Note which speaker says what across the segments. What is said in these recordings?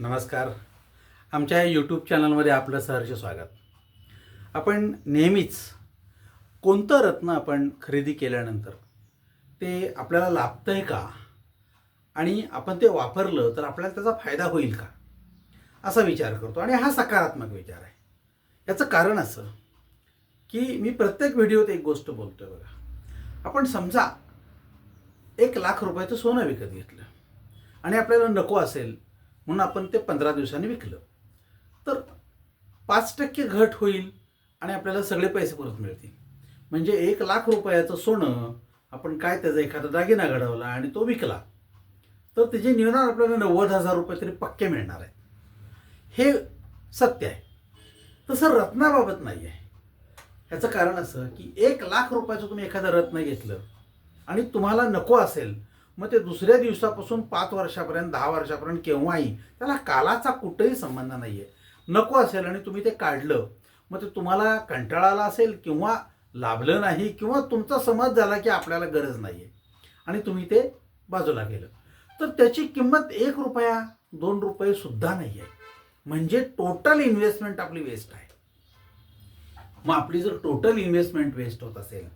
Speaker 1: नमस्कार. आमच्या यूट्यूब चॅनलमध्ये आपलं सहर्ष स्वागत. आपण नेहमीच कोणतं रत्न आपण खरेदी केल्यानंतर ते आपल्याला लाभतं आहे का? आणि आपण ते वापरलं तर आपल्याला त्याचा फायदा होईल का? असा विचार करतो. आणि हा सकारात्मक विचार आहे. याचं कारण असं की मी प्रत्येक व्हिडिओत एक गोष्ट बोलतो आहे बघा. आपण समजा एक लाख रुपयाचं सोनं विकत घेतलं. आणि आपल्याला नको असेल म्हणून आपण ते पंधरा दिवसांनी विकलं. तर पाच टक्के घट होईल आणि आपल्याला सगळे पैसे परत मिळतील. म्हणजे एक लाख रुपयाचं सोनं आपण काय त्याचा एखादा दागिना घडवला आणि तो विकला तर त्याचे निवडणार आपल्याला नव्वद हजार रुपये तरी पक्के मिळणार आहेत. हे सत्य आहे. तसं रत्नाबाबत नाही आहे. ह्याचं कारण असं की एक लाख रुपयाचं तुम्ही एखादं रत्न घेतलं आणि तुम्हाला नको असेल मग ते दुसऱ्या दिवसापासून पाच वर्षापर्यंत दहा वर्षापर्यंत केव्हाही त्याला कालाचा कुठंही संबंध नाही आहे नको असेल आणि तुम्ही ते काढलं मग ते तुम्हाला कंटाळा आला असेल किंवा लाभलं नाही किंवा तुमचा समज झाला की आपल्याला गरज नाही आहे आणि तुम्ही ते बाजूला गेलं तर त्याची किंमत एक रुपया दोन रुपये सुद्धा नाही आहे म्हणजे टोटल इन्व्हेस्टमेंट आपली वेस्ट आहे. मग आपली जर टोटल इन्व्हेस्टमेंट वेस्ट होत असेल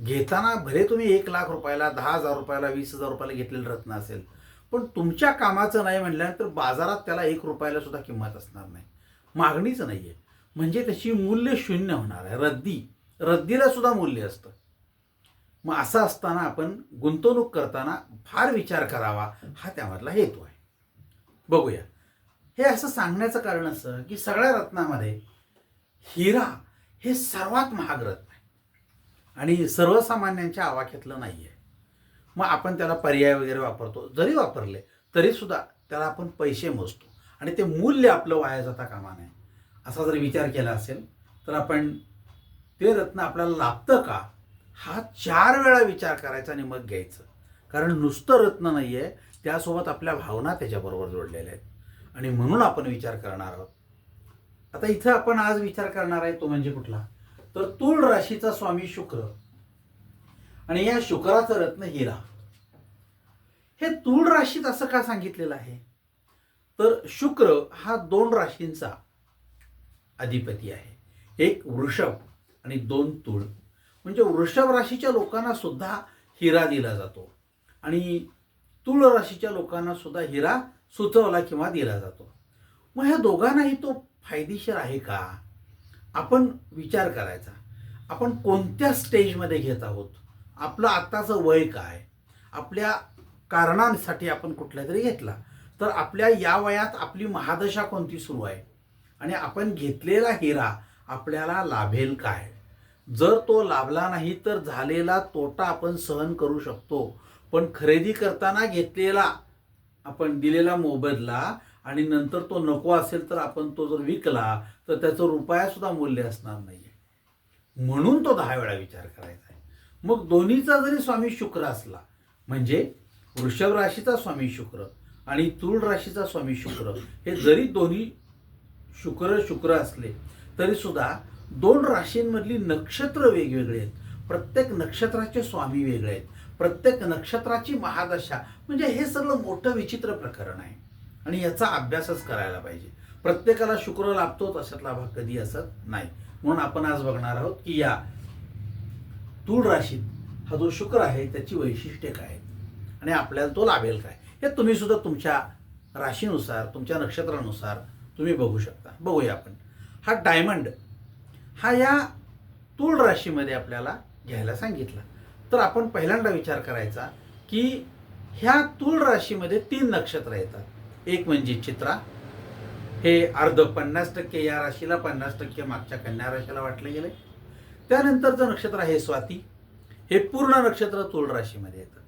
Speaker 1: घेताना भले तुम्ही एक लाख रुपयाला दहा हजार रुपयाला वीस हजार रुपयाला घेतलेलं रत्न असेल पण तुमच्या कामाचं नाही म्हटल्यानंतर बाजारात त्याला एक रुपयाला सुद्धा किंमत असणार नाही. मागणीच नाही आहे म्हणजे त्याची मूल्य शून्य होणार आहे. रद्दी. रद्दीला सुद्धा मूल्य असतं. मग असं असताना आपण गुंतवणूक करताना फार विचार करावा. हा त्यामधला हेतू आहे. बघूया. हे असं सांगण्याचं कारण असं की सगळ्या रत्नामध्ये हिरा हे सर्वात महाग रत्न आणि सर्वसामान्यांच्या आवाक्यातलं नाही आहे मग आपण त्याला पर्याय वगैरे वापरतो. जरी वापरले तरीसुद्धा त्याला आपण पैसे मोजतो. आणि ते मूल्य आपलं वाया जाता कामा नये. असा जर विचार केला असेल तर आपण ते रत्न आपल्याला लाभतं का? हा चार वेळा विचार करायचा आणि मग घ्यायचं. कारण नुसतं रत्न नाही आहे त्यासोबत आपल्या भावना त्याच्याबरोबर जोडलेल्या आहेत. आणि म्हणून आपण विचार करणार आहोत. आता इथं आपण आज विचार करणार आहे तो म्हणजे कुठला? तर तूळ राशीचा स्वामी शुक्र. आणि या शुक्राचं रत्न हिरा. हे तूळ राशीत असं का सांगितलेलं आहे? तर शुक्र हा दोन राशींचा अधिपती आहे. एक वृषभ आणि दोन तूळ. म्हणजे वृषभ राशीच्या लोकांना सुद्धा हिरा दिला जातो. आणि तूळ राशीच्या लोकांना सुद्धा हिरा सुचवला किंवा दिला जातो. मग ह्या दोघांनाही तो फायदेशीर आहे का? आपण विचार करायचा. आपण कोणत्या स्टेजमध्ये घेत आहोत? आपलं आत्ताचं वय काय? आपल्या कारणांसाठी आपण कुठल्या तरी घेतला. तर आपल्या या वयात आपली महादशा कोणती सुरू आहे? आणि आपण घेतलेला हिरा आपल्याला लाभेल काय? जर तो लाभला नाही तर झालेला तोटा आपण सहन करू शकतो. पण खरेदी करताना घेतलेला आपण दिलेला मोबदला आणि नंतर तो नको असेल तर आपण तो जर विकला तर त्याचं रुपया सुद्धा मूल्य असणार नाहीये. म्हणून तो दहा वेळा विचार करायचा आहे. मग दोन्हीचा जरी स्वामी शुक्र असला म्हणजे वृषभ राशीचा स्वामी शुक्र आणि तुळ राशीचा स्वामी शुक्र हे जरी दोन्ही शुक्र शुक्र असले तरी सुद्धा दोन राशींमधली नक्षत्र वेगवेगळे आहेत. प्रत्येक नक्षत्राचे स्वामी वेगळे आहेत. प्रत्येक नक्षत्राची महादशा म्हणजे हे सगळं मोठं विचित्र प्रकरण आहे. आणि याचा अभ्यासच करायला पाहिजे. प्रत्येकाला शुक्र लाभतो तशातला भाग कधी असत नाही. म्हणून आपण आज बघणार आहोत की या तूळ राशीत हा जो शुक्र आहे त्याची वैशिष्ट्ये काय? आहेत आणि आपल्याला तो लाभेल काय? हे तुम्ही सुद्धा तुमच्या राशीनुसार तुमच्या नक्षत्रानुसार तुम्ही बघू शकता. बघूया आपण. हा डायमंड हा या तूळ राशीमध्ये आपल्याला घ्यायला सांगितला. तर आपण पहिल्यांदा विचार करायचा की ह्या तूळ राशीमध्ये तीन नक्षत्र येतात. एक म्हणजे चित्रा. हे अर्ध पन्नास टक्के या राशीला पन्नास टक्के मागच्या कन्या राशीला वाटले गेले. त्यानंतरचं नक्षत्र आहे स्वाती. हे पूर्ण नक्षत्र तूळ राशीमध्ये येतं.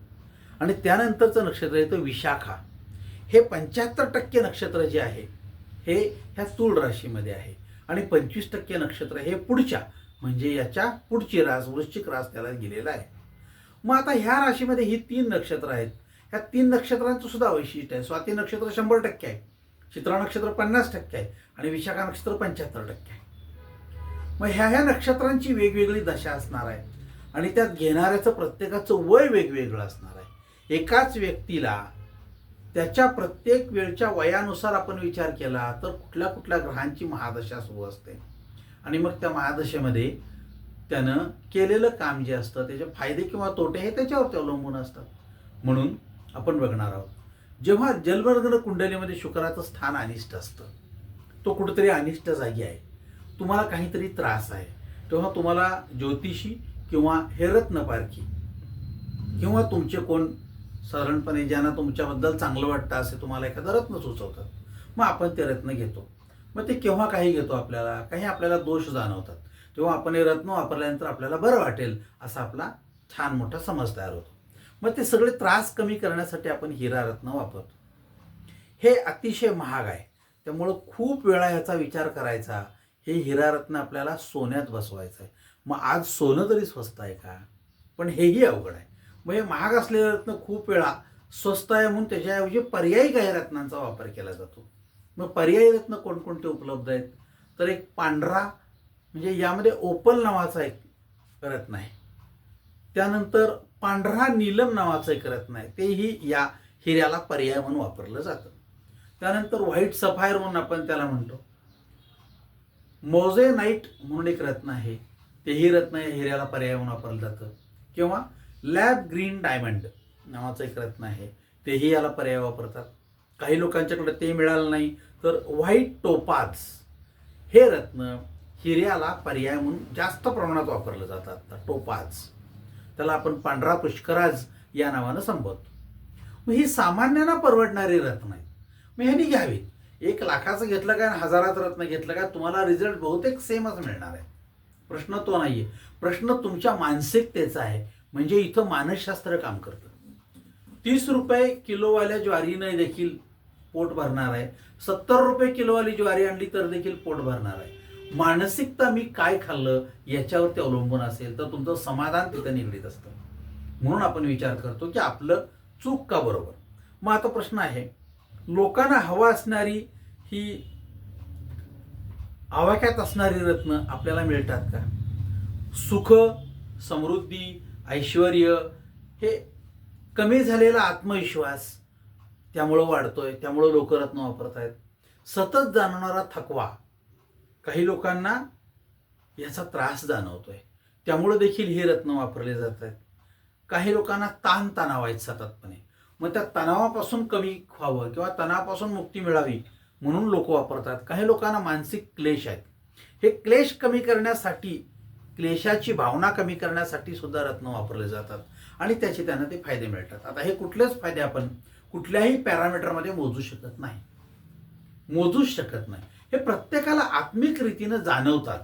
Speaker 1: आणि त्यानंतरचं नक्षत्र येतं विशाखा. हे पंच्याहत्तर टक्के नक्षत्र जे आहे हे ह्या तूळ राशीमध्ये आहे. आणि पंचवीस टक्के नक्षत्र हे पुढच्या म्हणजे याच्या पुढची रास वृश्चिक रास त्याला गेलेला आहे. मग आता ह्या राशीमध्ये ही तीन नक्षत्र आहेत. ह्या तीन नक्षत्रांचं सुद्धा वैशिष्ट्य आहे. स्वाती नक्षत्र शंभर टक्के आहे. चित्रा नक्षत्र पन्नास टक्के आहे. आणि विशाखा नक्षत्र पंच्याहत्तर टक्के आहे. मग ह्या ह्या नक्षत्रांची वेगवेगळी दशा असणार आहे. आणि त्यात घेणाऱ्याचं प्रत्येकाचं वय वेगवेगळं असणार आहे. एकाच व्यक्तीला त्याच्या प्रत्येक वेळच्या वयानुसार आपण विचार केला तर कुठल्या कुठल्या ग्रहांची महादशा सुरू असते. आणि मग त्या महादशेमध्ये त्यानं केलेलं काम जे असतं त्याचे फायदे किंवा तोटे हे त्याच्यावरती अवलंबून असतात. म्हणून आपण बघणार आहोत. जेव्हा जलवर्गन कुंडलीमध्ये शुक्राचं स्थान अनिष्ट असतं तो कुठेतरी अनिष्ट जागी आहे. तुम्हाला काहीतरी त्रास आहे. तेव्हा तुम्हाला ज्योतिषी किंवा हे रत्नपारखी किंवा तुमचे कोण साधारणपणे ज्यांना तुमच्याबद्दल चांगलं वाटतं असे तुम्हाला एखादं रत्न सुचवतात मग आपण ते रत्न घेतो. मग ते केव्हा काही घेतो आपल्याला? काही आपल्याला दोष जाणवतात. तेव्हा आपण हे रत्न वापरल्यानंतर आपल्याला बरं वाटेल असा आपला छान मोठा समज तयार होतो. मग ते सगळे त्रास कमी करण्यासाठी आपण हिरा रत्न वापरतो. हे अतिशय महाग आहे. त्यामुळं खूप वेळा याचा विचार करायचा हे हिरा रत्न आपल्याला सोन्यात बसवायचं आहे. मग आज सोनं तरी स्वस्त आहे का? पण हेही अवघड आहे. मग हे महाग असलेले रत्न खूप वेळा स्वस्त आहे म्हणून त्याच्याऐवजी पर्यायी काही रत्नांचा वापर केला जातो. मग पर्यायी रत्न कोणकोणते उपलब्ध आहेत? तर एक पांढरा म्हणजे यामध्ये ओपल नावाचा एक रत्न आहे. त्यानंतर पांढरा नीलम नावाचं एक रत्न आहे. तेही या हिऱ्याला पर्याय म्हणून वापरलं जातं. त्यानंतर व्हाईट सफायर म्हणून आपण त्याला म्हणतो. मोझेनाईट म्हणून एक रत्न आहे. तेही रत्न या हिऱ्याला पर्याय म्हणून वापरलं जातं. किंवा लॅब ग्रीन डायमंड नावाचं एक रत्न आहे. तेही याला पर्याय वापरतात. काही लोकांच्याकडे ते मिळालं नाही तर व्हाईट टोपाज हे रत्न हिऱ्याला पर्याय म्हणून जास्त प्रमाणात वापरलं जातात. टोपाज. त्याला आपण पांढरा पुष्कराज या नावानं संबोधतो. मग ही सामान्यांना परवडणारी रत्न आहेत. मग ह्यांनी घ्यावी. एक लाखाचं घेतलं का आणि हजारात रत्न घेतलं का तुम्हाला रिझल्ट बहुतेक सेमच मिळणार आहे. प्रश्न तो नाही आहे प्रश्न तुमच्या मानसिकतेचा आहे. म्हणजे इथं मानसशास्त्र काम करतं. तीस रुपये किलोवाल्या ज्वारीनं देखील पोट भरणार आहे. सत्तर रुपये किलोवाली ज्वारी आणली तर देखील पोट भरणार आहे. मानसिकता मी काय खाल्लं याच्यावरती अवलंबून असेल तर तुमचं समाधान तिथं निगडीत असतं. म्हणून आपण विचार करतो की आपलं चूक का बरोबर? मग आता प्रश्न आहे लोकांना हवा असणारी ही आवाक्यात असणारी रत्न आपल्याला मिळतात का? सुख समृद्धी ऐश्वर हे कमी झालेला आत्मविश्वास त्यामुळं वाढतोय त्यामुळं लोक रत्न वापरत आहेत सतत जाणवणारा थकवा काही लोकांना याचा त्रास जाणवतोय. त्यामुळं देखील हे रत्न वापरले जात आहेत. काही लोकांना ताण तणाव आहेत सततपणे. मग त्या तणावापासून कमी व्हावं किंवा तणावापासून मुक्ती मिळावी म्हणून लोक वापरतात. काही लोकांना मानसिक क्लेश आहेत. हे क्लेश कमी करण्यासाठी क्लेशाची भावना कमी करण्यासाठी सुद्धा रत्न वापरले जातात आणि त्याचे त्यांना ते फायदे मिळतात. आता हे कुठलेच फायदे आपण कुठल्याही पॅरामीटरमध्ये मोजू शकत नाही. मोजूच शकत नाही. हे प्रत्येकाला आत्मिक रीतीनं जाणवतात.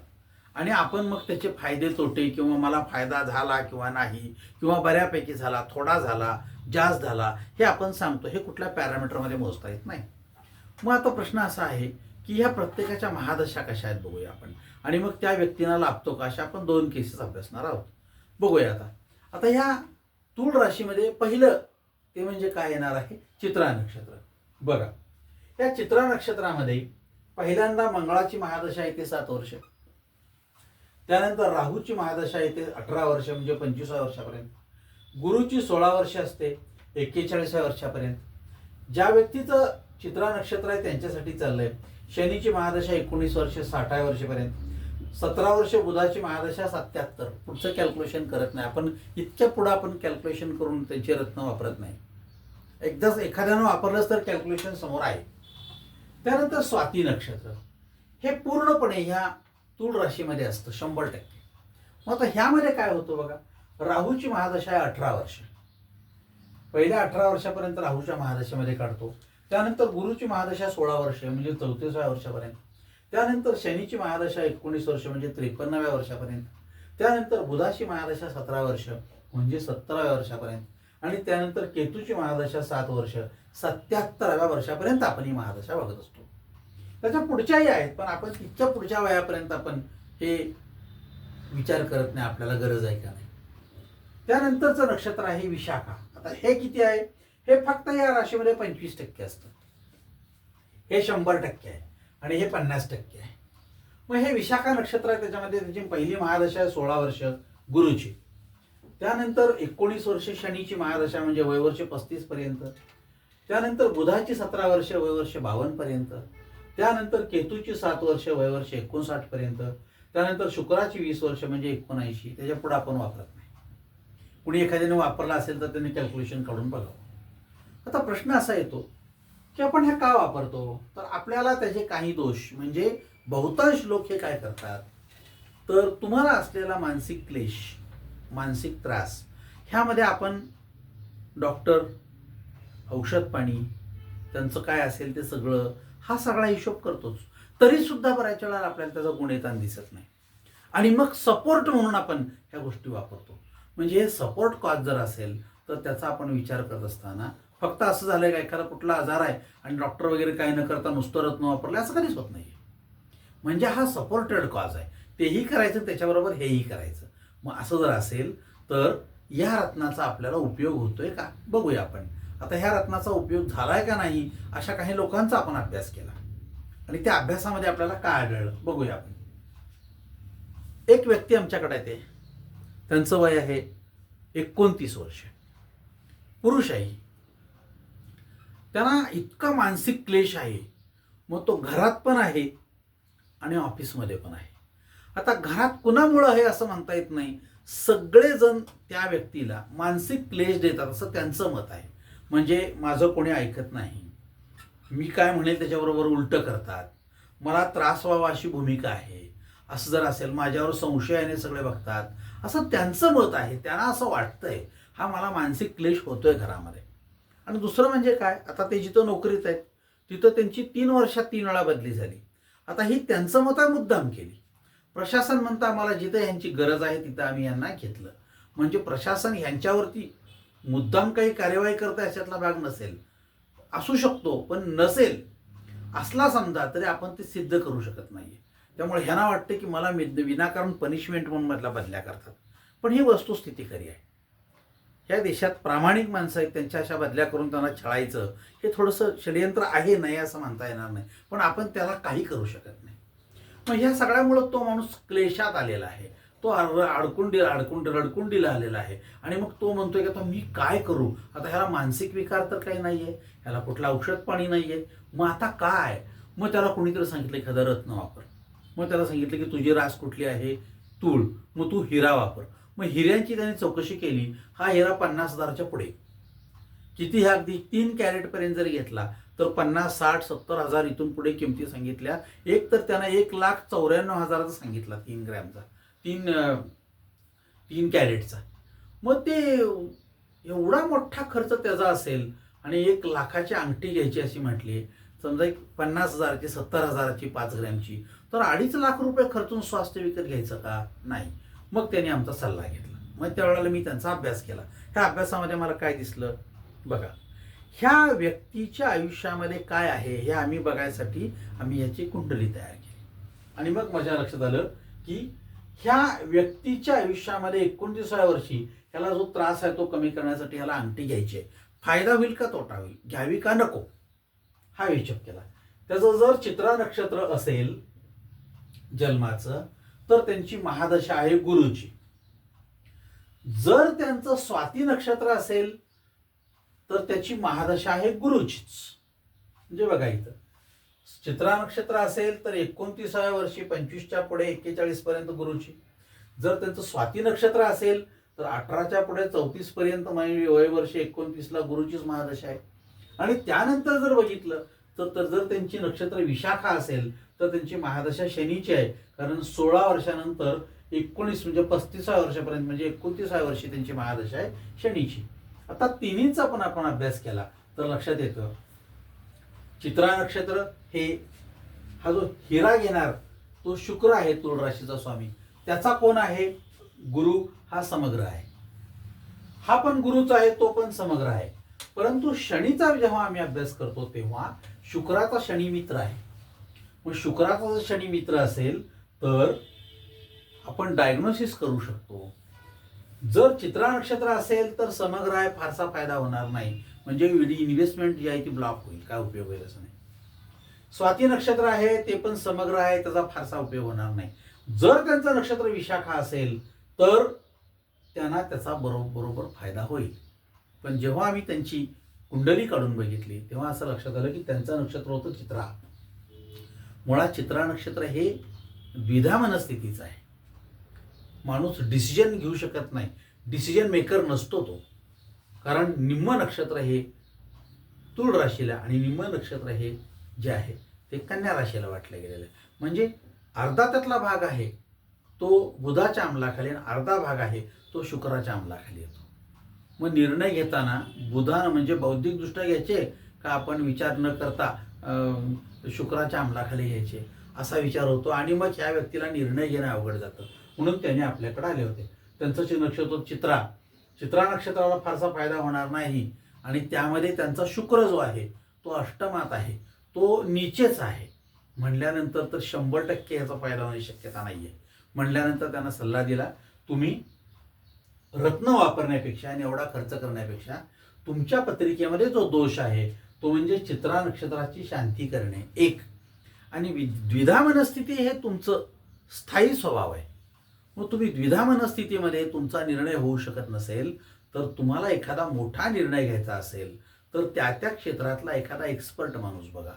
Speaker 1: आणि आपण मग त्याचे फायदे तोटे किंवा मला फायदा झाला किंवा नाही किंवा बऱ्यापैकी झाला थोडा झाला जास्त झाला हे आपण सांगतो. हे कुठल्या पॅरामीटरमध्ये मोजता येत नाही. मग आता प्रश्न असा आहे की ह्या प्रत्येकाच्या महादशा कशा आहेत बघूया आपण. आणि मग त्या व्यक्तींना लाभतो का अशा आपण दोन केसेस अभ्यासणार आहोत. बघूया आता. आता ह्या तूळ राशीमध्ये पहिलं ते म्हणजे काय येणार आहे? चित्रा नक्षत्र बघा या चित्रा नक्षत्रामध्ये पहिल्यांदा मंगळाची महादशा येते सात वर्ष. त्यानंतर राहूची महादशा येते अठरा वर्ष म्हणजे पंचवीसा वर्षापर्यंत. गुरुची सोळा वर्ष असते एक्केचाळीसाव्या वर्षापर्यंत. ज्या व्यक्तीचं चित्रा नक्षत्र आहे त्यांच्यासाठी चाललंय. शनीची महादशा एकोणीस वर्ष साठाव्या वर्षापर्यंत. सतरा वर्ष बुधाची महादशा सत्याहत्तर. पुढचं कॅल्क्युलेशन करत नाही. आपण इतक्या पुढं आपण कॅल्क्युलेशन करून त्यांचे रत्न वापरत नाही. एकदाच एखाद्यानं वापरलंच तर कॅल्क्युलेशन समोर आहे. त्यानंतर स्वाती नक्षत्र. हे पूर्णपणे ह्या तूळ राशीमध्ये असतं शंभर टक्के. मग आता ह्यामध्ये काय होतं बघा? राहूची महादशा आहे अठरा वर्ष. पहिल्या अठरा वर्षापर्यंत राहूच्या महादशेमध्ये काढतो. त्यानंतर गुरुची महादशा सोळा वर्ष म्हणजे चौतीसाव्या वर्षापर्यंत. त्यानंतर शनीची महादशा एकोणीस वर्ष म्हणजे त्रेपन्नाव्या वर्षापर्यंत. त्यानंतर बुधाची महादशा सतरा वर्ष म्हणजे सत्तराव्या वर्षापर्यंत. आणि त्यानंतर केतूची महादशा सात वर्ष सत्याहत्तराव्या वर्षापर्यंत आपण ही महादशा बघत असतो. त्याच्या पुढच्याही आहेत पण आपण तितक्या पुढच्या वयापर्यंत आपण हे विचार करत नाही आपल्याला गरज आहे का नाही. त्यानंतरचं नक्षत्र आहे विशाखा. आता हे किती आहे? हे फक्त या राशीमध्ये पंचवीस टक्के असतं. हे शंभर टक्के आहे आणि हे पन्नास टक्के आहे. मग हे विशाखा नक्षत्र आहे त्याच्यामध्ये त्याची पहिली महादशा आहे सोळा वर्ष गुरुची. त्यानंतर एकोणीस वर्ष शनीची महादशा म्हणजे वयवर्ष पस्तीस पर्यंत. त्यानंतर बुधाची सतरा वर्ष वयवर्ष बावन्न पर्यंत. त्यानंतर केतूची सात वर्ष वयवर्ष एकोणसाठ पर्यंत. त्यानंतर शुक्राची वीस वर्ष म्हणजे एकोणऐंशी. त्याच्या पुढे आपण वापरत नाही. कुणी एखाद्याने वापरला असेल तर त्यांनी कॅल्क्युलेशन काढून बघावं. आता प्रश्न असा येतो की आपण हे का वापरतो? तर आपल्याला त्याचे काही दोष म्हणजे बहुतांश लोक हे काय करतात? तर तुम्हाला असलेला मानसिक क्लेश मानसिक त्रास. ह्यामध्ये आपण डॉक्टर औषध पाणी त्यांचं काय असेल ते सगळं हा सगळा हिशोब करतोच. तरी सुद्धा बऱ्याच वेळा आपल्याला त्याचा गुण येताना दिसत नाही. आणि मग सपोर्ट म्हणून आपण ह्या गोष्टी वापरतो. म्हणजे हे सपोर्ट कॉज जर असेल तर त्याचा आपण विचार करत असताना फक्त असं झालंय का एखादा कुठला आजार आहे आणि डॉक्टर वगैरे काही न करता नुसतं रत्न वापरलं असं कधीच होत नाही म्हणजे हा सपोर्टेड कॉज आहे. तेही करायचं त्याच्याबरोबर हेही करायचं. मग असं जर असेल तर या रत्नाचा आपल्याला उपयोग होतोय का? बघूया आपण. आता ह्या रत्नाचा उपयोग झालाय का नाही अशा काही लोकांचा आपण अभ्यास केला. आणि त्या अभ्यासामध्ये आपल्याला काय आढळलं? बघूया आपण. एक व्यक्ती आमच्याकडे येते. त्यांचं वय आहे एकोणतीस वर्ष. पुरुष आहे त्यांना इतका मानसिक क्लेश आहे. मग तो घरात पण आहे आणि ऑफिसमध्ये पण आहे. आता घरात कुणामुळं आहे असं म्हणता येत नाही? सगळेजण त्या व्यक्तीला मानसिक क्लेश देतात असं त्यांचं मत आहे. म्हणजे माझं कोणी ऐकत नाही. मी काय म्हणेल त्याच्याबरोबर उलटं करतात. मला त्रास व्हावा अशी भूमिका आहे. असं जर असेल माझ्यावर संशयाने सगळे बघतात. असं त्यांचं मत आहे. त्यांना असं वाटतंय. हा मला मानसिक क्लेश होतोय घरामध्ये. आणि दुसरं म्हणजे काय? आता ते जिथं नोकरीत आहेत तिथं त्यांची तीन वर्षात तीन वेळा बदली झाली. आता ही त्यांचं मत आहे मुद्दाम केली. प्रशासन म्हणतं आम्हाला जिथं यांची गरज आहे तिथं आम्ही यांना घेतलं. म्हणजे प्रशासन ह्यांच्यावरती मुद्दाम काही कार्यवाही करता याच्यातला भाग नसेल. असू शकतो पण नसेल. असला समजा तरी आपण ते सिद्ध करू शकत नाही त्यामुळे ह्यांना वाटतं की मला मिद- विनाकारण पनिशमेंट म्हणून मधला बदल्या करतात. पण ही वस्तुस्थिती खरी आहे. ह्या देशात प्रामाणिक माणसं आहेत त्यांच्या अशा बदल्या करून त्यांना छळायचं हे थोडंसं षडयंत्र आहे नाही असं म्हणता येणार नाही. पण आपण त्याला काही करू शकत नाही. मग ह्या सगळ्यामुळं तो माणूस क्लेशात आलेला आहे. तो अडकुंडी अडकुंड रडकुंडीला आलेला आहे. आणि मग तो म्हणतोय की आता मी काय करू? आता ह्याला मानसिक विकार तर काही नाहीये. ह्याला कुठलं औषध पाणी नाहीये. मग आता काय? मग त्याला कोणीतरी सांगितलं एखादा रत्न वापर. मग त्याला सांगितलं की तुझी रास कुठली आहे? तूळ. मग तू हिरा वापर. मग हिऱ्यांची त्याने चौकशी केली. हा हिरा पन्नास हजारच्या पुढे. किती ह्या अगदी तीन कॅरेटपर्यंत जर घेतला तर पन्नास साठ सत्तर हजार इथून पुढे किमती सांगितल्या. एक तर त्यानं एक लाख चौऱ्याण्णव हजाराचा सांगितला तीन ग्रॅमचा. तीन तीन कॅरेटचा. मग ते एवढा मोठा खर्च त्याचा असेल आणि एक लाखाची अंगठी घ्यायची अशी म्हटली समजा एक पन्नास हजाराची सत्तर हजाराची पाच ग्रॅमची तर अडीच लाख रुपये खर्चून स्वास्थ्य विकत घ्यायचं का? नाही. मग त्यांनी आमचा सल्ला घेतला. मग त्यावेळेला मी त्यांचा अभ्यास केला. ह्या अभ्यासामध्ये मला काय दिसलं? बघा. ह्या व्यक्तीच्या आयुष्यामध्ये काय आहे हे आम्ही बघायसाठी आम्ही याची कुंडली तयार केली. आणि मग माझ्या लक्षात आलं की ह्या व्यक्तीच्या आयुष्यामध्ये एकोणतीसाव्या वर्षी ह्याला जो त्रास आहे तो कमी करण्यासाठी ह्याला अंगठी घ्यायची आहे. फायदा होईल का तोटा होईल? घ्यावी का नको? हा हिशोब केला. त्याचं जर चित्रा नक्षत्र असेल जन्माचं तर त्यांची महादशा आहे गुरुची. जर त्यांचं स्वाती नक्षत्र असेल तर त्याची महादशा आहे गुरुचीच म्हणजे बघा इथं. चित्रा नक्षत्र असेल तर एकोणतीसाव्या वर्षी पंचवीसच्या पुढे एक्केचाळीस पर्यंत गुरुची जर त्यांचं स्वाती नक्षत्र असेल तर अठराच्या पुढे चौतीस पर्यंत म्हणजे वय वर्ष एकोणतीसला गुरुचीच महादशा आहे. आणि त्यानंतर जर बघितलं तर तर जर त्यांची नक्षत्र विशाखा असेल तर त्यांची महादशा शनीची आहे. कारण सोळा वर्षानंतर एकोणीस म्हणजे पस्तीसाव्या वर्षापर्यंत म्हणजे एकोणतीसाव्या वर्षी त्यांची महादशा आहे शनीची. आता तिन्हीचा पण आपण अभ्यास केला तर लक्षात येतं चित्रा नक्षत्र हे हा जो हिरा घेणार तो शुक्र आहे तुळ राशीचा स्वामी. त्याचा कोण आहे? गुरु हा समग्र आहे. हा पण गुरुचा आहे तो पण समग्र आहे. परंतु शनीचा जेव्हा आम्ही अभ्यास करतो तेव्हा शुक्राचा शनी मित्र आहे. मग शुक्राचा जर शनी मित्र असेल तर आपण डायग्नोसिस करू शकतो. जर चित्रा नक्षत्र असेल तर समग्र आहे फारसा फायदा होणार नाही. म्हणजे इन्व्हेस्टमेंट जी आहे ती ब्लॉक होईल. काय उपयोग होईल असं नाही. स्वाती नक्षत्र आहे ते पण समग्र आहे त्याचा फारसा उपयोग होणार नाही. जर त्यांचं नक्षत्र विशाखा असेल तर त्यांना त्याचा बरोबर बरोबर फायदा होईल. पण जेव्हा आम्ही त्यांची कुंडली काढून बघितली तेव्हा असं लक्षात आलं की त्यांचं नक्षत्र होतं चित्रा. मुळात चित्रा नक्षत्र हे द्विधा मनस्थितीचं आहे. माणूस डिसिजन घेऊ शकत नाही. डिसिजन मेकर नसतो तो. कारण निम्म नक्षत्र हे तुळ राशीला आणि निम्म नक्षत्र हे जे आहे ते कन्या राशीला वाटलं गेलेलं. आहे म्हणजे अर्धा त्यातला भाग आहे तो बुधाच्या अंमलाखाली आणि अर्धा भाग आहे तो शुक्राच्या अंमलाखाली येतो. मग निर्णय घेताना बुधानं म्हणजे बौद्धिकदृष्ट्या घ्यायचे का आपण विचार न करता शुक्राच्या अंमलाखाली घ्यायचे? असा विचार होतो आणि मग ह्या व्यक्तीला निर्णय घेणं अवघड जातं. म्हणून त्याने आपल्याकडे आले होते. त्यांचं जे नक्षत्र चित्रा चित्रा नक्षत्राला फारसा फायदा होणार नाही. आणि त्यामध्ये त्यांचा शुक्र जो आहे तो अष्टमात आहे. तो नीचेच आहे. म्हणल्यानंतर तर शंभर टक्के याचा फायदा होण्याची शक्यता नाही आहे म्हणल्यानंतर त्यांना सल्ला दिला तुम्ही रत्न वापरण्यापेक्षा आणि एवढा खर्च करण्यापेक्षा तुमच्या पत्रिकेमध्ये जो दोष आहे तो म्हणजे चित्रा नक्षत्राची शांती करणे एक. आणि वि- द्विधा मनस्थिती हे तुमचं स्थायी स्वभाव आहे. मग तुम्ही द्विधा मनस्थितीमध्ये तुमचा निर्णय होऊ शकत नसेल तर तुम्हाला एखादा मोठा निर्णय घ्यायचा असेल तर त्या त्या क्षेत्रातला एखादा एक्सपर्ट माणूस बघा.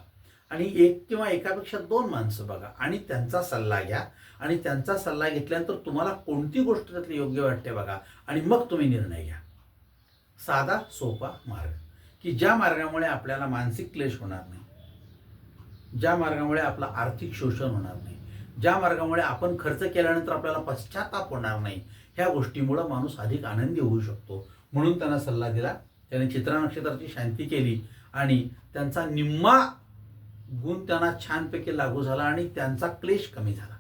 Speaker 1: आणि एक किंवा एकापेक्षा दोन माणसं बघा आणि त्यांचा सल्ला घ्या. आणि त्यांचा सल्ला घेतल्यानंतर तुम्हाला कोणती गोष्ट त्यातली योग्य वाटते बघा आणि मग तुम्ही निर्णय घ्या. साधा सोपा मार्ग. की ज्या मार्गामुळे आपल्याला मानसिक क्लेश होणार नाही ज्या मार्गामुळे आपलं आर्थिक शोषण होणार नाही ज्या मार्गामुळे आपण खर्च केल्यानंतर आपल्याला पश्चाताप होणार नाही ह्या गोष्टीमुळं माणूस अधिक आनंदी होऊ शकतो. म्हणून त्यांना सल्ला दिला. त्याने चित्रा नक्षत्राची शांती केली आणि त्यांचा निम्मा गुण त्यांना छानपैकी लागू झाला आणि त्यांचा क्लेश कमी झाला.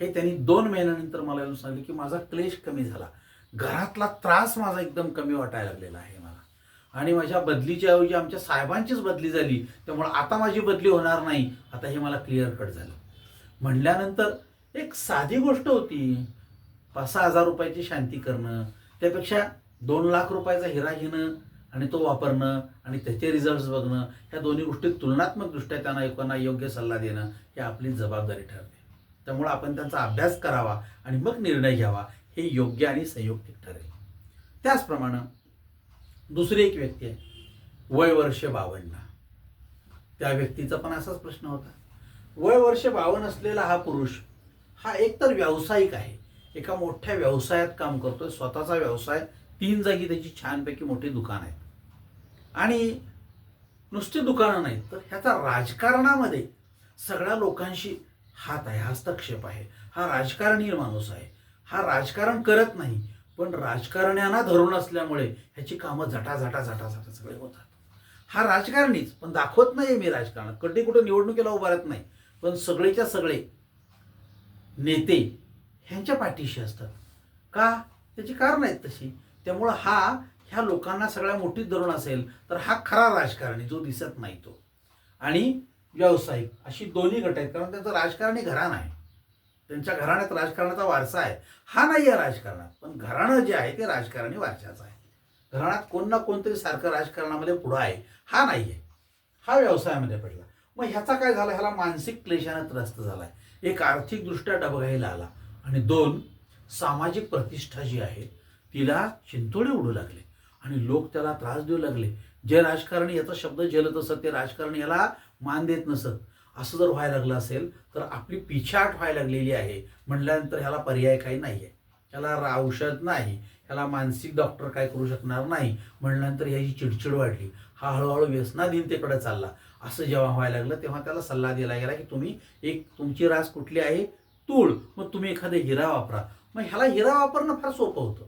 Speaker 1: हे त्यांनी दोन महिन्यानंतर मला येऊन सांगितलं की माझा क्लेश कमी झाला. घरातला त्रास माझा एकदम कमी वाटायला लागलेला आहे. मला आणि माझ्या बदलीच्या ऐवजी आमच्या साहेबांचीच बदली झाली. त्यामुळे आता माझी बदली होणार नाही. आता हे मला क्लिअर कट झालं. म्हणल्यानंतर एक साधी गोष्ट होती. पाच सहा हजार रुपयाची शांती करणं त्यापेक्षा दोन लाख रुपयाचा हिरा घेणं आणि तो वापरणं आणि त्याचे रिझल्ट्स बघणं ह्या दोन्ही गोष्टी तुलनात्मकदृष्ट्या त्यांना लोकांना योग्य सल्ला देणं ही आपली जबाबदारी ठरते. त्यामुळे आपण त्यांचा अभ्यास करावा आणि मग निर्णय घ्यावा हे योग्य आणि संयुक्तिक ठरेल. त्याचप्रमाणे दुसरी एक व्यक्ती आहे. वय वर्ष बावन्न. त्या व्यक्तीचा पण असाच प्रश्न होता. वय वर्ष बावन्न असलेला हा पुरुष हा एकतर व्यावसायिक आहे. एका मोठ्या व्यवसायात काम करतोय. स्वतःचा व्यवसाय तीन जागी त्याची छानपैकी मोठी दुकान आहेत. आणि नुसती दुकानं नाहीत तर ह्याचा राजकारणामध्ये सगळ्या लोकांशी हात आहे. हस्तक्षेप आहे. हा राजकारणी माणूस आहे. हा राजकारण करत नाही. पण राजकारण्यांना धरून असल्यामुळे ह्याची कामं झटा झटा झटा झटा सगळे होतात. हा राजकारणीच पण दाखवत नाही मी राजकारण. कधी कुठं निवडणुकीला उभारत नाही. पण सगळेच्या सगळे नेते ह्यांच्या पाठीशी असतात. का? त्याची कारण आहेत तशी. त्यामुळं हा ह्या लोकांना सगळ्या मोठीच धरून असेल तर हा खरा राजकारणी जो दिसत नाही तो. आणि व्यावसायिक अशी दोन्ही गट आहेत कारण त्यांचं राजकारणी घराणं आहे. त्यांच्या घराण्यात राजकारणाचा वारसा आहे. हा नाही आहे राजकारणात पण घराणं जे आहे ते राजकारणी वारशाचं आहे. घराण्यात कोण ना कोणतरी सारखं राजकारणामध्ये पुढं आहे. हा नाही आहे हा व्यवसायामध्ये पडला. मग ह्याचा काय झाला? ह्याला मानसिक क्लेशानं त्रस्त झाला आहे एक आर्थिकदृष्ट्या डबघाईला आला आणि दोन सामाजिक प्रतिष्ठा जी आहे तिला चिंतोडे उडू लागले. आणि लोक त्याला त्रास देऊ लागले. जे राजकारणी याचा शब्द झेलत असत ते राजकारणी याला मान देत नसत. असं जर व्हायला लागलं असेल तर आपली पिछाट व्हायला लागलेली आहे. म्हटल्यानंतर ह्याला पर्याय काही नाही आहे ह्याला औषध नाही. ह्याला मानसिक डॉक्टर काय करू शकणार नाही. म्हणल्यानंतर ह्याची चिडचिड वाढली. हा हळूहळू व्यसनाधीनतेकडे चालला. असं जेव्हा व्हायला लागलं तेव्हा त्याला सल्ला दिला गेला की तुम्ही एक तुमची रास कुठली आहे? तूळ. मग तुम्ही एखादा हिरा वापरा. मग ह्याला हिरा वापरणं फार सोपं होतं.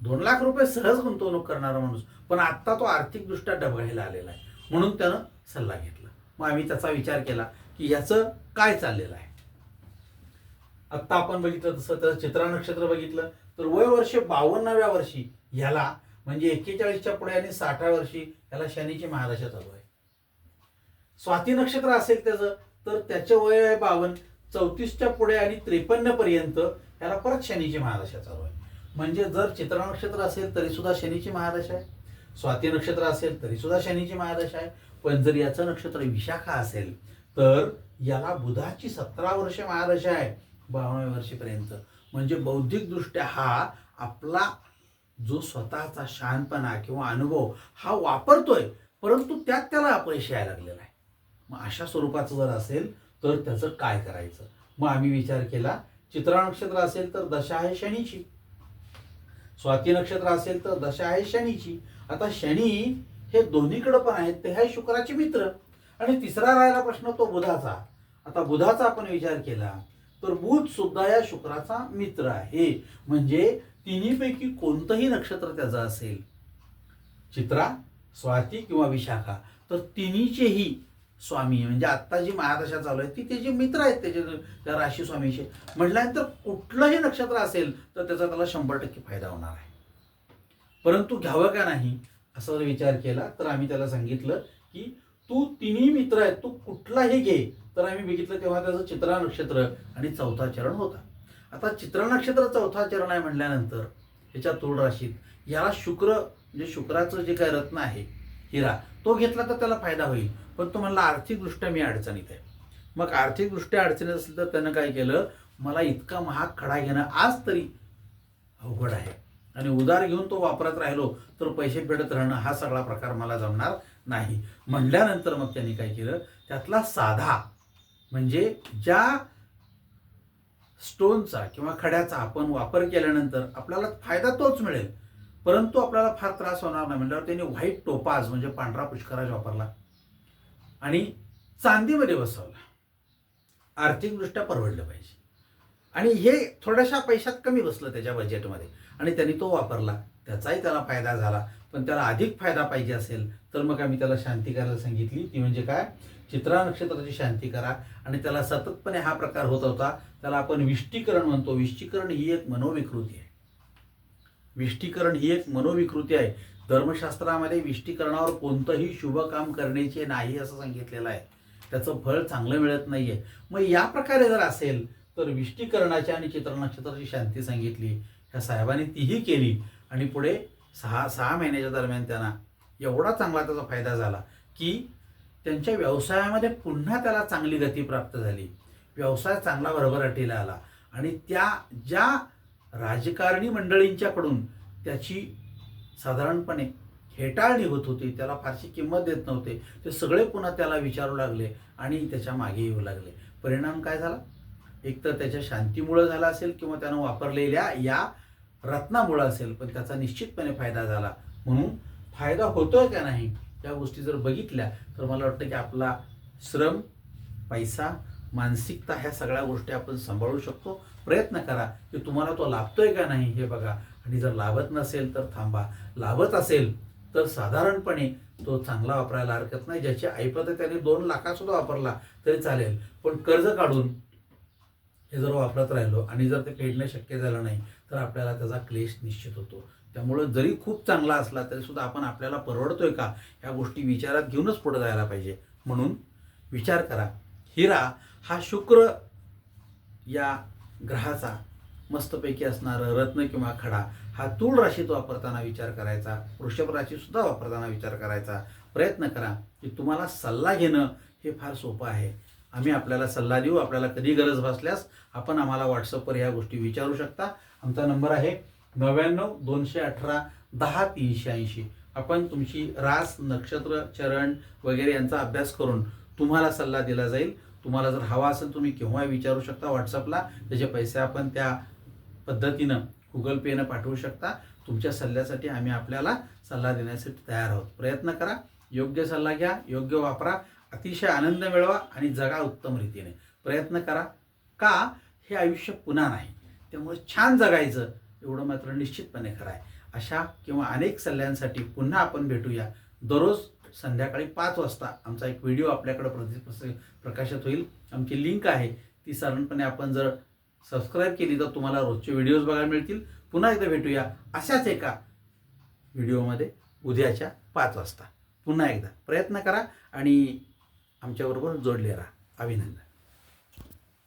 Speaker 1: दोन लाख रुपये सहज गुंतवणूक करणारा माणूस. पण आत्ता तो आर्थिकदृष्ट्या डबळायला आलेला आहे. म्हणून त्यानं सल्ला घेतला. मग आम्ही त्याचा विचार केला की याचं काय चाललेलं आहे. आत्ता आपण बघितलं तसं तर चित्रा नक्षत्र बघितलं तर वय वर्ष बावन्नाव्या वर्षी ह्याला म्हणजे एक्केचाळीसच्या पुढे आणि साठव्या वर्षी याला शनीची महादशा चालू आहे. स्वाती नक्षत्र असेल त्याचं तर त्याचं वय आहे बावन चौतीसच्या पुढे आणि त्रेपन्न पर्यंत याला परत शनीची महाराष्ट्र चालू आहे. म्हणजे जर चित्रा नक्षत्र असेल तरी सुद्धा शनीची महादशा आहे. स्वाती नक्षत्र असेल तरी सुद्धा शनीची महादशा आहे. पण जर याचं नक्षत्र विशाखा असेल तर याला बुधाची सतरा वर्ष महादशा आहे बावन्न वर्षीपर्यंत. म्हणजे बौद्धिकदृष्ट्या हा आपला जो स्वतःचा शहाणपणा किंवा अनुभव हा वापरतोय परंतु त्यात त्याला अपयश यायला लागलेला आहे. मग अशा स्वरूपाचं जर असेल तर त्याचं काय करायचं? मग आम्ही विचार केला चित्रा नक्षत्र असेल तर दशा आहे शनीची. स्वाती नक्षत्र असेल तर दशा आहे शनीची. आता शनी हे दोन्हीकडे पण आहेत ते आहे शुक्राचे मित्र. आणि तिसरा राहिला प्रश्न तो बुधाचा. आता बुधाचा आपण विचार केला तर बुध सुद्धा या शुक्राचा मित्र आहे. म्हणजे तिन्हीपैकी कोणतंही नक्षत्र त्याचं असेल चित्रा स्वाती किंवा विशाखा तर तिन्हीचेही स्वामी म्हणजे आत्ता जी महादशा चालू आहे ती त्याचे मित्र आहेत त्याचे त्या राशी स्वामीचे म्हटल्यानंतर कुठलंही नक्षत्र असेल तर त्याचा त्याला शंभर टक्के फायदा होणार आहे. परंतु घ्यावं का नाही असा जर विचार केला तर आम्ही त्याला सांगितलं की तू तिन्ही मित्र आहेत तू कुठलाही घे तर आम्ही बघितलं तेव्हा त्याचं चित्रा नक्षत्र आणि चौथा चरण होता. आता चित्रा नक्षत्र चौथा चरण आहे म्हटल्यानंतर ह्याच्या तोड राशीत याला शुक्र म्हणजे शुक्राचं जे काय रत्न आहे हिरा तो घेतला तर त्याला फायदा होईल. पण तो म्हणला आर्थिकदृष्ट्या मी अडचणीत आहे. मग आर्थिकदृष्ट्या अडचणीत असेल तर त्यानं काय केलं मला इतका महाग खडा घेणं आज तरी अवघड आहे. आणि उधार घेऊन तो वापरत राहिलो तर पैसे फेडत राहणं हा सगळा प्रकार मला जमणार नाही. म्हणल्यानंतर मग त्यांनी काय केलं? त्यातला साधा म्हणजे ज्या स्टोनचा किंवा खड्याचा आपण वापर केल्यानंतर आपल्याला फायदा तोच मिळेल. परंतु आपल्याला फार त्रास होणार नाही. म्हणल्यावर त्यांनी व्हाईट टोपाज म्हणजे पांढरा पुष्कराज वापरला. आणि चांदीमध्ये बसवला. आर्थिकदृष्ट्या परवडलं पाहिजे. आणि हे थोड्याशा पैशात कमी बसलं त्याच्या बजेटमध्ये आणि त्यांनी तो वापरला. त्याचाही त्याला फायदा झाला. पण त्याला अधिक फायदा पाहिजे असेल तर मग आम्ही त्याला शांती करायला सांगितली. ती म्हणजे काय? चित्रा नक्षत्राची शांती करा. आणि त्याला सततपणे हा प्रकार होत होता. त्याला आपण विष्टीकरण म्हणतो. विष्टीकरण ही एक मनोविकृती आहे. विष्टीकरण ही एक मनोविकृती आहे. धर्मशास्त्रामध्ये विष्टीकरणावर कोणतंही शुभ काम करण्याचे नाही असं सांगितलेलं आहे. त्याचं फळ चांगलं मिळत नाहीये. मग या प्रकारे जर असेल तर विष्टीकरणाची आणि चित्र नक्षत्राची शांती सांगितली. त्या साहेबांनी तीही केली आणि पुढे सहा सहा महिन्याच्या दरम्यान त्यांना एवढा चांगला त्याचा फायदा झाला की त्यांच्या व्यवसायामध्ये पुन्हा त्याला चांगली गती प्राप्त झाली. व्यवसाय चांगला भरभराटीला आला आणि त्या ज्या राजकारणी मंडळींच्याकडून त्याची साधारणपणे हेटाळणी होत होती त्याला फारशी किंमत देत नव्हते ते सगळे पुन्हा त्याला विचारू लागले आणि त्याच्यामागे येऊ लागले. परिणाम काय झाला? एक तर त्याच्या शांतीमुळं झाला असेल किंवा त्यानं वापरलेल्या या रत्नामुळं असेल पण त्याचा निश्चितपणे फायदा झाला. म्हणून फायदा होतोय का नाही या गोष्टी जर बघितल्या तर मला वाटतं की आपला श्रम पैसा मानसिकता ह्या सगळ्या गोष्टी आपण सांभाळू शकतो. प्रयत्न करा की तुम्हाला तो लाभतोय का नाही हे बघा. आणि जर लाभत नसेल तर थांबा. लाभत असेल तर साधारणपणे तो चांगला वापरायला हरकत नाही. ज्याची ऐपत त्याने दोन लाखासुद्धा वापरला तरी चालेल. पण कर्ज काढून हे जर वापरत राहिलो आणि जर ते फेडणं शक्य झालं नाही तर आपल्याला त्याचा क्लेश निश्चित होतो. त्यामुळं जरी खूप चांगला असला तरीसुद्धा आपण आपल्याला परवडतोय का? ह्या गोष्टी विचारात घेऊनच पुढे जायला पाहिजे. म्हणून विचार करा. हिरा हा शुक्र या ग्रहाचा मस्तपैकी असणारं रत्न किंवा खडा हा तूळ राशीत वापरताना विचार करायचा वृषभ राशीसुद्धा वापरताना विचार करायचा. प्रयत्न करा की तुम्हाला सल्ला घेणं हे फार सोपं आहे. आम्ही आपल्याला सल्ला देऊ आपल्याला कधी गरज भासल्यास आपण आम्हाला व्हॉट्सअपवर ह्या गोष्टी विचारू शकता. आमचा नंबर आहे नव्याण्णव दोनशे अठरा दहा तीनशे ऐंशी. आपण तुमची रास नक्षत्र चरण वगैरे यांचा अभ्यास करून तुम्हाला सल्ला दिला जाईल. तुम्हाला जर हवा असेल तुम्ही केव्हा विचारू शकता व्हॉट्सअपला त्याचे पैसे आपण त्या पद्धतीनं गुगल पेनं पाठवू शकता. तुमच्या सल्ल्यासाठी आम्ही आपल्याला सल्ला देण्यासाठी तयार आहोत. प्रयत्न करा. योग्य सल्ला घ्या योग्य वापरा. अतिशय आनंद मिळवा आणि जगा उत्तम रीतीने. प्रयत्न करा. का? हे आयुष्य पुन्हा नाही. त्यामुळे छान जगायचं एवढं मात्र निश्चितपणे खरं आहे. अशा किंवा अनेक सल्ल्यांसाठी पुन्हा आपण भेटूया. दररोज संध्याकाळी पाच वाजता आमचा एक व्हिडिओ आपल्याकडे प्रति प्रकाशित होईल. आमची लिंक आहे. ती साधारणपणे आपण जर सबस्क्राईब केली तर तुम्हाला रोजचे व्हिडिओज बघायला मिळतील. पुन्हा एकदा भेटूया अशाच एका व्हिडिओमध्ये उद्याच्या पाच वाजता. पुन्हा एकदा प्रयत्न करा आणि आमच्याबरोबर जोडले राहा अभिनंदन.